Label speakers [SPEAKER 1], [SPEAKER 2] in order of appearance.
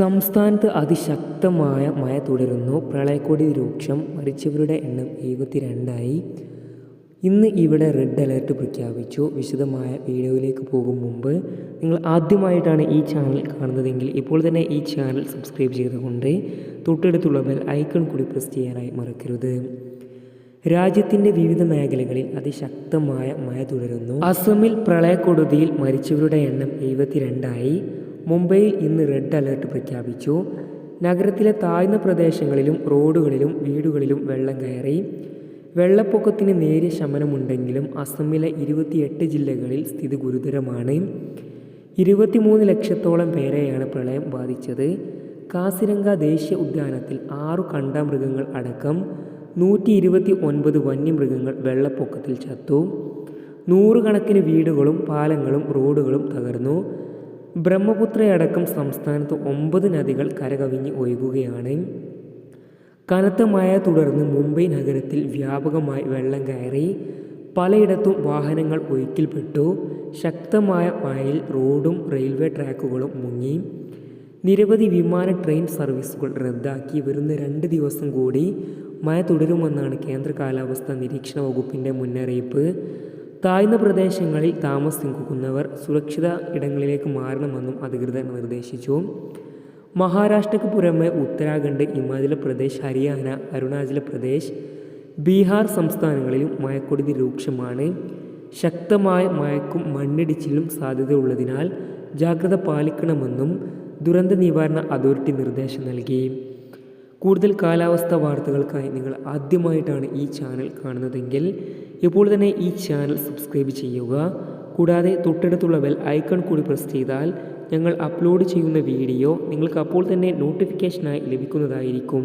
[SPEAKER 1] സംസ്ഥാനത്ത് അതിശക്തമായ മഴ തുടരുന്നു. പ്രളയക്കൊടി രൂക്ഷം മരിച്ചവരുടെ എണ്ണം എഴുപത്തിരണ്ടായി. ഇന്ന് ഇവിടെ റെഡ് അലേർട്ട് പ്രഖ്യാപിച്ചു. വിശദമായ വീഡിയോയിലേക്ക് പോകും മുമ്പ് നിങ്ങൾ ആദ്യമായിട്ടാണ് ഈ ചാനൽ കാണുന്നതെങ്കിൽ ഇപ്പോൾ തന്നെ ഈ ചാനൽ സബ്സ്ക്രൈബ് ചെയ്തുകൊണ്ട് തൊട്ടടുത്തുള്ള ബെൽ ഐക്കൺ കൂടി പ്രസ് ചെയ്യാനായി മറക്കരുത്. രാജ്യത്തിന്റെ വിവിധ മേഖലകളിൽ അതിശക്തമായ മഴ തുടരുന്നു. അസമിൽ പ്രളയക്കൊടുതിയിൽ മരിച്ചവരുടെ എണ്ണം എഴുപത്തിരണ്ടായി. മുംബൈയിൽ ഇന്ന് റെഡ് അലേർട്ട് പ്രഖ്യാപിച്ചു. നഗരത്തിലെ താഴ്ന്ന പ്രദേശങ്ങളിലും റോഡുകളിലും വീടുകളിലും വെള്ളം കയറി. വെള്ളപ്പൊക്കത്തിന് നേരിയ ശമനമുണ്ടെങ്കിലും അസമിലെ ഇരുപത്തിയെട്ട് ജില്ലകളിൽ സ്ഥിതി ഗുരുതരമാണ്. ഇരുപത്തിമൂന്ന് ലക്ഷത്തോളം പേരെയാണ് പ്രളയം ബാധിച്ചത്. കാസിരംഗ ദേശീയ ഉദ്യാനത്തിൽ ആറു കണ്ടാമൃഗങ്ങൾ അടക്കം നൂറ്റി ഇരുപത്തി ഒൻപത് വന്യമൃഗങ്ങൾ വെള്ളപ്പൊക്കത്തിൽ ചത്തു. നൂറുകണക്കിന് വീടുകളും പാലങ്ങളും റോഡുകളും തകർന്നു. ബ്രഹ്മപുത്രയടക്കം സംസ്ഥാനത്ത് ഒമ്പത് നദികൾ കരകവിഞ്ഞ് ഒഴുകുകയാണ്. കനത്ത മഴ തുടർന്ന് മുംബൈ നഗരത്തിൽ വ്യാപകമായി വെള്ളം കയറി. പലയിടത്തും വാഹനങ്ങൾ ഒഴുക്കിൽപ്പെട്ടു. ശക്തമായ മഴയിൽ റോഡും റെയിൽവേ ട്രാക്കുകളും മുങ്ങി. നിരവധി വിമാന ട്രെയിൻ സർവീസുകൾ റദ്ദാക്കി. വരുന്ന രണ്ട് ദിവസം കൂടി മഴ തുടരുമെന്നാണ് കേന്ദ്ര കാലാവസ്ഥാ നിരീക്ഷണ വകുപ്പിന്റെ മുന്നറിയിപ്പ്. താഴ്ന്ന പ്രദേശങ്ങളിൽ താമസിക്കുന്നവർ സുരക്ഷിത ഇടങ്ങളിലേക്ക് മാറണമെന്നും അധികൃതർ നിർദ്ദേശിച്ചു. മഹാരാഷ്ട്രയ്ക്ക് പുറമെ ഉത്തരാഖണ്ഡ് ഹിമാചൽ പ്രദേശ് ഹരിയാന അരുണാചൽ പ്രദേശ് ബീഹാർ സംസ്ഥാനങ്ങളിലും മഴക്കൊടുതി രൂക്ഷമാണ്. ശക്തമായ മഴക്കും മണ്ണിടിച്ചിലും സാധ്യതയുള്ളതിനാൽ ജാഗ്രത പാലിക്കണമെന്നും ദുരന്ത നിവാരണ അതോറിറ്റി നിർദ്ദേശം നൽകി. കൂടുതൽ കാലാവസ്ഥ വാർത്തകൾക്കായി നിങ്ങൾ ആദ്യമായിട്ടാണ് ഈ ചാനൽ കാണുന്നതെങ്കിൽ ഇപ്പോൾ തന്നെ ഈ ചാനൽ സബ്സ്ക്രൈബ് ചെയ്യുക. കൂടാതെ തൊട്ടടുത്തുള്ള ബെൽ ഐക്കൺ കൂടി പ്രസ് ചെയ്താൽ ഞങ്ങൾ അപ്ലോഡ് ചെയ്യുന്ന വീഡിയോ നിങ്ങൾക്ക് അപ്പോൾ തന്നെ നോട്ടിഫിക്കേഷനായി ലഭിക്കുന്നതായിരിക്കും.